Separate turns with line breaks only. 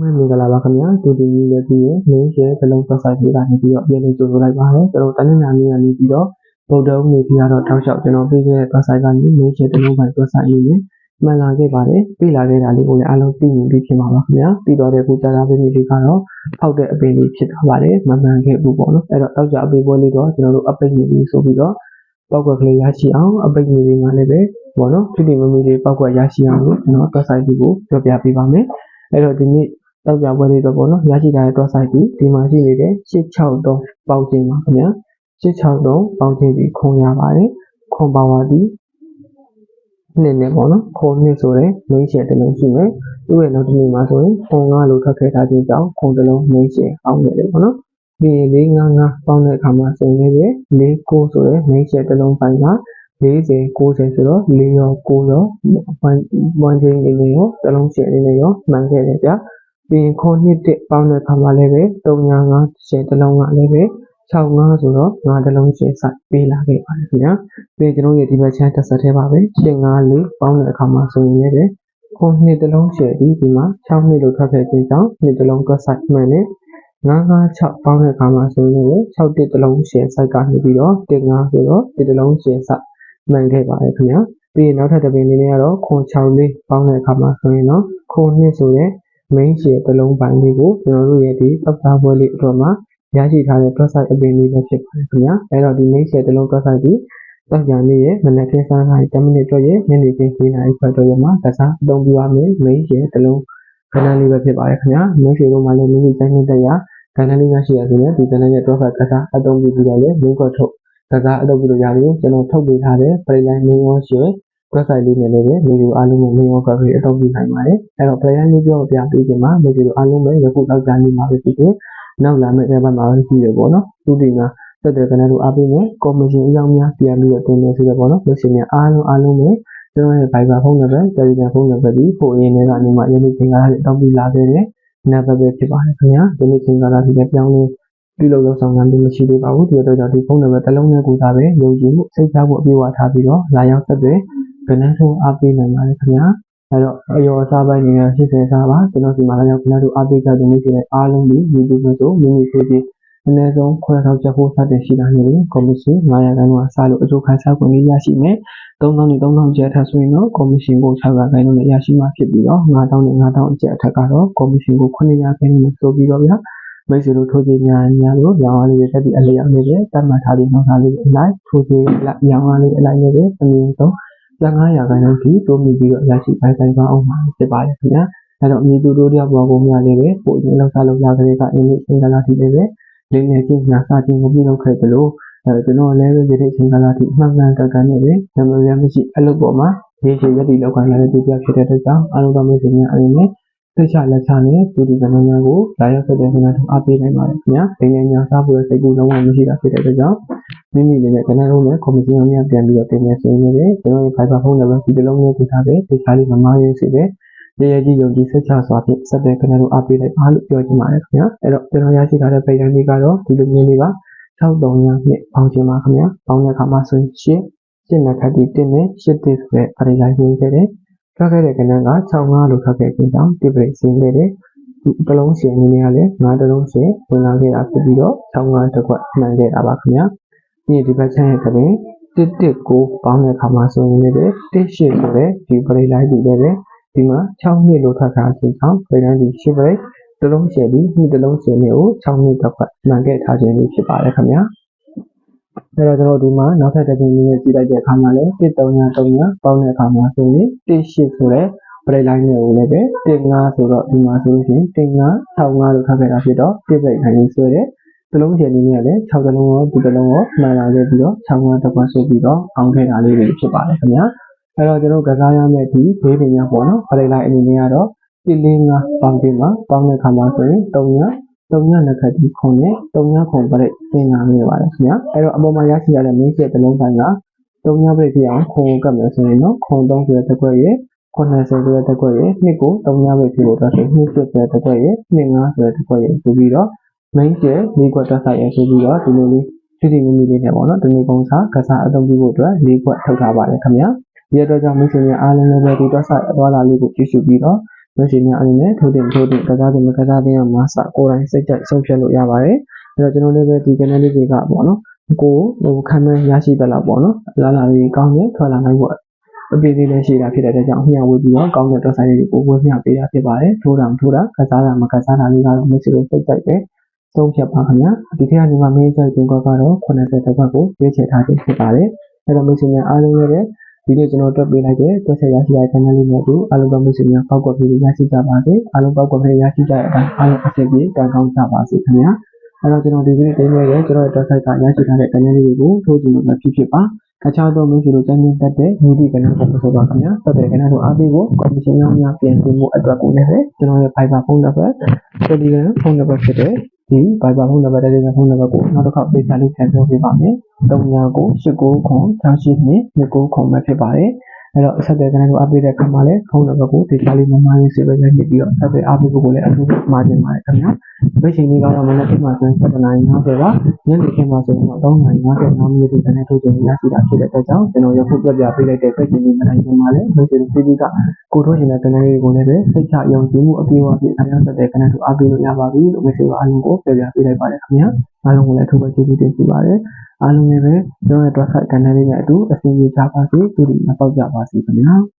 မင်္ဂလာပါခင်ဗျာတူတီကြီးရဲ့ဒီရဲ့ main share ဇလုံး website လေးကနေပြီးတော့အရင်လေးကြိုဆိုလိုက်ပါမယ်ကျွန်တော်တနင်္လာနေ့ကနေပြီးတော့ဗုဒ္ဓဦးနေ့ပြီးတော့တောက်လျှောက်ကျွန်တော်ပြီးခဲ့တဲ့ website ကနေ main share တလုံးပိုင်း website လေးနဲ့မှန်လာခဲ့ပါတယ်ပြီးလာခဲ့တာလေးကိုလည်းအားလုံးသိမြင်ပြီးဖြစ်ပါပါခင်ဗျာပြီးတော့တဲ့ခုကြားသားပေးမိလေးကတော့ဖောက်တဲ့အပင်လေးဖြစ်သွားပါတယ်မမှန်ခဲ့ဘူးပေါ့နော်အဲ့တော့တောက်ကြအပင်ပွဲလေးတော့ကျွန်တော်တို့အပိတ်နေပြီဆိုပြီးတော့ပောက်ကွက်ကလေးရရှိအောင်အပိတ်နေလေးမှာလည်းပဲပေါ့နော်ဖြစ်တည်မမီလေးပောက်ကွက်ရရှိအောင်လို့ကျွန်တော် website လေးကိုပြောပြပေးပါမယ်အဲ့တော့ဒီနေ့ တောက်ကြပွဲလေးတော့ပေါ့နော်ရရှိထားတဲ့ website ဒီဒီမှာရှိနေတဲ့663ပေါက်ခြင်းပါခင်ဗျာ663ပေါက်ခြင်းပြီးခုံရပါတယ်ခွန်ပါဝါဒီနှစ်နဲ့ပေါ့နော်ခွန်နှစ်ဆိုတဲ့ main share တစ်လုံးရှိမယ်သူ့ရဲ့နောက်တစ်နေ့မှာဆိုရင်ခွန်9လို့ထွက်ခဲ့တာချင်းကြောင့်ခွန်တစ်လုံး main share အောင်းနေတယ်ပေါ့နော်ပြီးရင်455ပေါင်းတဲ့အခါမှာဆိုရင်လည်း49ဆိုတဲ့ main share တစ်လုံးပိုင်းက40 90ဆိုတော့4ရော9ရော1ချင်းလေးနဲ့ရောတစ်လုံး share လေးနဲ့ရောမှန်ခဲ့တယ်ဗျာ ပြီးရင်ခွန်နှစ်တစ်ပေါင်းတဲ့အခါမှာလည်းပဲ355 share တစ်လုံးကလည်းပဲ65ဆိုတော့ငါတစ်လုံး share စိုက်ပေးလာခဲ့ပါတယ်ခင်ဗျာပြီးကျွန်တော်ရဲ့ဒီဘက်ချမ်းတစ်ဆက်ထဲပါပဲ854ပေါင်းတဲ့အခါမှာဆိုရင်လည်းခွန်နှစ်တစ်လုံး share ပြီးဒီမှာ6နှစ်လို့ထွက်ခဲ့ခြင်းကြောင့်နှစ်တစ်လုံးတွက်စိုက်မှန်တယ်956ပေါင်းတဲ့အခါမှာဆိုရင်လည်း6တစ်တစ်လုံး share စိုက်ကနေပြီးတော့15ဆိုတော့တစ်တစ်လုံး share စိုက်မှန်ခဲ့ပါတယ်ခင်ဗျာပြီးရင်နောက်ထပ်တစ်ပင်လေးကတော့ခွန်64ပေါင်းတဲ့အခါမှာဆိုရင်တော့ခွန်နှစ်ဆိုတဲ့ main share တစ်လုံးပိုင်းလေးကိုကျွန်တော်တို့ရဲ့ဒီပတ်သားပွဲလေးအတွက်မှာရရှိထားတဲ့ website အပင်လေးပဲဖြစ်ပါတယ်ခင်ဗျာအဲ့တော့ဒီ main share တစ်လုံး website ဒီတောက်ကြနေ့ရဲ့မနက်ခင်းစားထားတဲ့10မိနစ်ကျော်ရဲ့ညနေခင်း7နာရီခွဲကျော်ရဲ့မှာကစားအသုံးပြုရမယ် main share တစ်လုံးခဏလေးပဲဖြစ်ပါတယ်ခင်ဗျာ main share တို့မှာလည်းမိမိတိုင်းနေတက်ရခဏလေးရရှိရဆိုရင်ဒီကနေ့ရဲ့ website ကစားအသုံးပြုပြီးတော့လည်း link ကိုထုတ်ကစားအသုံးပြုလို့ရတယ်ကျွန်တော်ထုတ်ပေးထားတဲ့ playlist main share website လေးနဲ့လည်းဗီဒီယိုအားလုံးကို main offer တွေအသုံးပြုနိုင်ပါတယ်အဲ့တော့ player လေးပြောပြပေးခြင်းမှာဗီဒီယိုအားလုံးပဲယခုတောက်ကြနေ့မှာပဲဖြစ်ဖြစ်နောက်လာမယ့်တစ်ပတ်မှာပဲရှိရပေါ့နော်သူဒီမှာတက်တဲ့ကနလူအားပေးမယ်ကော်မရှင်အကြောင်းများပြန်ပြီးတော့တင်နေဆိုရပေါ့နော်လို့ရှိရင်အားလုံးအားလုံးပဲကျွန်တော်ရဲ့ Viber ဖုန်းနံပါတ် Telegram ဖုန်းနံပါတ်ဒီဟိုအရင်ထဲကနေမှယနေ့ချိန်ကားလေးတောင်းပြလာခဲ့တဲ့နံပါတ်ပဲဖြစ်ပါတယ်ခင်ဗျာဒီနေ့ချိန်ကားလေးပြောင်းလဲပြုလုပ်လို့ဆောင်ငံမှုမရှိသေးပါဘူးဒီတော့ကြောင့်ဒီဖုန်းနံပါတ်တစ်လုံးနဲ့ကိုစားပဲယုံကြည်မှုစိတ်ချဖို့အပြည့်အဝထားပြီးတော့လာရောက်ဆက်သွယ် ကနန်းဆုံးအားပေးနိုင်ပါတယ်ခင်ဗျာအဲတော့အယောအစားပိုင်းနေရာ80စားပါကျွန်တော်ဒီမှာလည်းခင်ဗျားတို့အားပေးကြတဲ့မိတ်ဆွေတွေအားလုံးဒီ YouTube မှာဆိုမိမိဆိုပြီးအနည်းဆုံး9000ကျပ်ဖို့စတဲ့ရှိတာနေတယ်ကော်မရှင်900ခန်းတော့အစားလို့အကျိုးခံစားခွင့်လေးရရှိမယ်3000နဲ့3000ကျပ်ထပ်ဆိုရင်တော့ကော်မရှင်ကို600ခန်းလို့ရရှိမှာဖြစ်ပြီးတော့9000နဲ့9000အကျပ်အထက်ကတော့ကော်မရှင်ကို900ခန်းလို့ဆိုပြီးတော့ဗျာမိတ်ဆွေတို့ထိုးကြများများလို့ရောင်းအားလေးတွေတက်ပြီးအလျောက်နေတယ်တတ်မှတ်ထားပြီးနှောင်းထားလေးအလိုက်ထိုးကြရောင်းအားလေးအလိုက်နေတယ်အမြင့်ဆုံး 15ရာခိုင်နှုန်းထိတိုးမြင့်ပြီးတော့ရရှိပိုင်ဆိုင်သွားအောင်မှာဖြစ်ပါတယ်ခင်ဗျာအဲတော့မြေတူတို့တယောက်ပေါ်ကိုများလေးပဲပို့ရင်လောက်စားလို့ရကြတဲ့ကအင်းလေးအင်္ဂလာထိလေးပဲလိမ့်နေချင်းညာစချင်းကိုပြုလုပ်ခဲ့တယ်လို့အဲကျွန်တော်လည်းပဲဒီနေ့အင်္ဂလာထိအမှန်မှန်ကန်ကန်နဲ့ပဲနံပါတ်ရမရှိအလုပ်ပေါ်မှာရေချေရက်တီလောက်ခံရတဲ့သူပြဖြစ်တဲ့အတွက်ကြောင့်အားလုံးသောမိတ်ဆွေများအနေနဲ့ သိချလက်ချနဲ့သူဒီကနေ့များကိုလာရောက်ဆက်တဲ့ခင်ဗျာတို့အားပေးနိုင်ပါတယ်ခင်ဗျာ။ဒီနေ့ညာစားဖို့စိတ်ကူးလုံးဝမရှိတာဖြစ်တဲ့အတွက်ကြောင့်မိမိအနေနဲ့ကဏ္ဍလုံးနဲ့ကော်မရှင်များပြန်ပြီးတော့တင်နေဆိုရင်လည်းကျွန်တော်ရဲ့ Viber ဖုန်းနံပါတ်ဒီတစ်လုံးနဲ့ပြထားတဲ့ဒီချားလေးမမားရေးစီတဲ့ရရကြီးယုံကြည်ဆက်ချစွာဖြင့်ဆက်တဲ့ကဏ္ဍတို့အားပေးလိုက်ပါလို့ပြောချင်ပါတယ်ခင်ဗျာအဲ့တော့ကျွန်တော်ရရှိထားတဲ့ပိတ်တိုင်းလေးကတော့ဒီလိုမျိုးလေးပါ6300နှစ်ပေါင်းချင်ပါခင်ဗျာပေါင်းတဲ့အခါမှာဆိုရင်ရှင်းရှင်းနဲ့ခတ်တီတင်းနဲ့ရှစ်တစ်ဆိုတဲ့အရေးလိုက်ရင်းခဲ့တယ် ထွက်ခဲ့တဲ့ကဏ္ဍက65လို့ထွက်ခဲ့ခြင်းကြောင့်ဒီပရိစင်းခဲ့တယ်တလုံးရှင်အနေနဲ့ကလည်းငါးတလုံးရှင်ဝင်လာခဲ့တာဖြစ်ပြီးတော့65တစ်ခွက်မှန်ခဲ့တာပါခင်ဗျာဒီဒီဘက်ချမ်းရဲ့ကပင်119ပေါင်းတဲ့အခါမှာဆိုရင်လည်း18ဆိုတဲ့ဒီပရိလိုက်ဒီလည်းပဲဒီမှာ6နှစ်လို့ထွက်ထားခြင်းကြောင့်ပရိလိုက်ဒီ10ပရိတလုံးရှင်ဒီနှစ်တလုံးရှင်တွေကို6နှစ်တစ်ခွက်မှန်ခဲ့ထားခြင်းလေးဖြစ်ပါတယ်ခင်ဗျာ အဲ့တော့ကျွန်တော်ဒီမှာနောက်ထပ်တစ်ပင်လေးနဲ့ကြည့်လိုက်တဲ့အခါမှာလည်း1333ပေါင်းတဲ့အခါမှာဆိုရင်18ဆိုတဲ့ပရိတ်လိုင်းနဲ့ကိုလည်းပဲ15ဆိုတော့ဒီမှာဆိုလို့ရှိရင်15 65လို့ခတ်ခဲ့တာဖြစ်တော့ပြည့်ပိတ်ထိုင်နေဆွဲတယ်။ဒီလုံးချင်နေနဲ့လည်း6တလုံးရောဒီတလုံးရောမှန်လာခဲ့ပြီးတော့65တစ်ပတ်ဆိုပြီးတော့အောင်ခဲ့တာလေးတွေဖြစ်ပါတယ်ခင်ဗျာ။အဲ့တော့ကျွန်တော်ကစားရမယ့်ဒီဘေးပင်ညာပေါ့နော်ပရိတ်လိုင်းအနေနဲ့ကတော့145ပေါင်းပြီးမှပေါင်းတဲ့ခါမှာဆိုရင် 300 3နှစ်ခတ်ဒီခုနဲ့3ခုပရိတ်သင်လာနေပါတယ်ခင်ဗျာ။အဲ့တော့အပေါ်မှာရရှိရတဲ့ main set တစ်လုံးပိုင်းက3ပရိတ်ပြအောင်ခုံကပ်မယ်ဆိုရင်တော့ခုံ3ဆိုတဲ့တစ်ခွက်ရဲ့80ဆိုတဲ့တက်ခွက်ရဲ့နှစ်ကို3ညပဲဖြစ်လို့တော့ဆိုနှစ်ဖြစ်တဲ့တက်ခွက်ရဲ့နှစ်9ဆိုတဲ့တက်ခွက်ရဲ့ဆိုပြီးတော့ main ကျ၄ခွက်တက်ဆိုင်ရဲ့ဆိုပြီးတော့ဒီလိုလေးစီစီမီမီလေးနဲ့ပေါ့နော်ဒီနေ့ပုံစားကစားအသုံးပြုဖို့အတွက်၄ခွက်ထုတ်ထားပါတယ်ခင်ဗျာဒီအတွက်ကြောင့်မိတ်ဆွေများအားလုံးလည်းပဲဒီတက်ဆိုင်အသွားလာလေးကိုကြည့်ရှုပြီးတော့ မရှိများအနေနဲ့ထိုးတင်ထိုးတင်ကစားတင်မကစားတင်အောင်မဆကိုယ်တိုင်စိတ်ကြိုက်ဆုံးဖြတ်လို့ရပါတယ်အဲ့တော့ကျွန်တော်လည်းပဲဒီ channel လေးတွေကပေါ့နော်ကိုဟိုခံမှန်းရရှိတဲ့လောက်ပေါ့နော်လာလာလေးကောင်းတယ်ထွက်လာနိုင်ပေါ့အပြေးသေးလေးရှိတာဖြစ်တဲ့အတွက်ကြောင့်မျှဝေပြီးတော့ကောင်းတဲ့တော်ဆိုင်လေးကိုဝယ်မျှပေးတာဖြစ်ပါတယ်ထိုးတာမထိုးတာကစားတာမကစားတာလေးကတော့မရှိလို့စိတ်ကြိုက်ပဲသုံးဖြတ်ပါခင်ဗျာဒီထက်ကနေမှမင်းကြိုက်တင်ကွက်ကတော့80တက်ကွက်ကိုရွေးချယ်ထားခြင်းဖြစ်ပါတယ်အဲ့တော့မရှိများအားလုံးရဲ့ ဒီနေ့ကျွန်တော်တွက်ပေးလိုက်တဲ့တွက်ချက်ရရှိတဲ့ channel လေးမျိုးကိုအားလုံးသောမိတ်ဆွေများပောက်ကွက်ပြီးရရှိကြပါစေအားလုံးပောက်ကွက်ပြီးရရှိကြတဲ့အတိုင်းအားလုံးအဆင်ပြေကံကောင်းကြပါစေခင်ဗျာအဲ့တော့ကျွန်တော်ဒီဗီဒီယိုတင်ပြရဲ့ကျွန်တော်ရဲ့ website ကရရှိထားတဲ့ channel လေးတွေကိုထိုးကြည့်လို့မဖြစ်ဖြစ်ပါအခြားသောမိတ်ဆွေတို့ကျန်နေတတ်တဲ့ညီဒီ channel ကိုဆိုပါခင်ဗျာဆက်တဲ့ channel တို့အားပေးဖို့ကော်မရှင်များများပြင်ဆင်မှုအတွက်ကိုလည်းကျွန်တော်ရဲ့ Viber ဖုန်းနံပါတ် Telegram ဖုန်းနံပါတ်ဖြစ်တဲ့ ဒီ Viber ဖုန်းနံပါတ် Telegram ဖုန်းနံပါတ်ကိုနောက်တစ်ခါပေးချလေးထည့်ပြောပေးပါမယ်။39ကို89ခွန်38နှစ်29ခွန်ပဲဖြစ်ပါတယ်။ အဲ့တော့ဆက်တဲ့ကနေကိုအပ်ပေးတဲ့ခါမှာလည်းဖုန်းနံပါတ်ကိုဒေတာလေးမမလေးစေပဲရနေပြီးတော့ဆက်တဲ့အပ်ပေးဖို့ကိုလည်းအထူးမှာတင်ပါတယ်ခင်ဗျာ။ဒီချိန်လေးကတော့မနက်ခင်းမှာဆိုရင်7:50ပါ။ညနေခင်းမှာဆိုရင်တော့3:55မိနစ်တန်းထိုးချိန်ရရှိတာဖြစ်တဲ့အတွက်ကြောင့်ကျွန်တော်ရဖို့ပြပြပေးလိုက်တဲ့ပြည့်ချိန်လေးမနိုင်ခင်မှာလည်းမိတ်ဆွေတို့ပြည်ကကိုထိုးရှင်တဲ့ကနေလေးကိုလည်းပဲစိတ်ချယုံကြည်မှုအပြည့်အဝဖြင့်အားရဆက်တဲ့ကနေကိုအပ်ပေးလို့ရပါပြီလို့မိတ်ဆွေတို့အားလုံးကိုပြပြပေးလိုက်ပါတယ်ခင်ဗျာ။ အားလုံးကိုလည်းအထူးပဲကျေးဇူးတင်ရှိပါတယ်။အားလုံးလည်းပဲကျွန်တော်ရဲ့ website ကနေလေးနဲ့အတူအစီအစဉ်ချပါစေ၊ကြိုးတင်ပေါက်ကြပါစေခင်ဗျာ။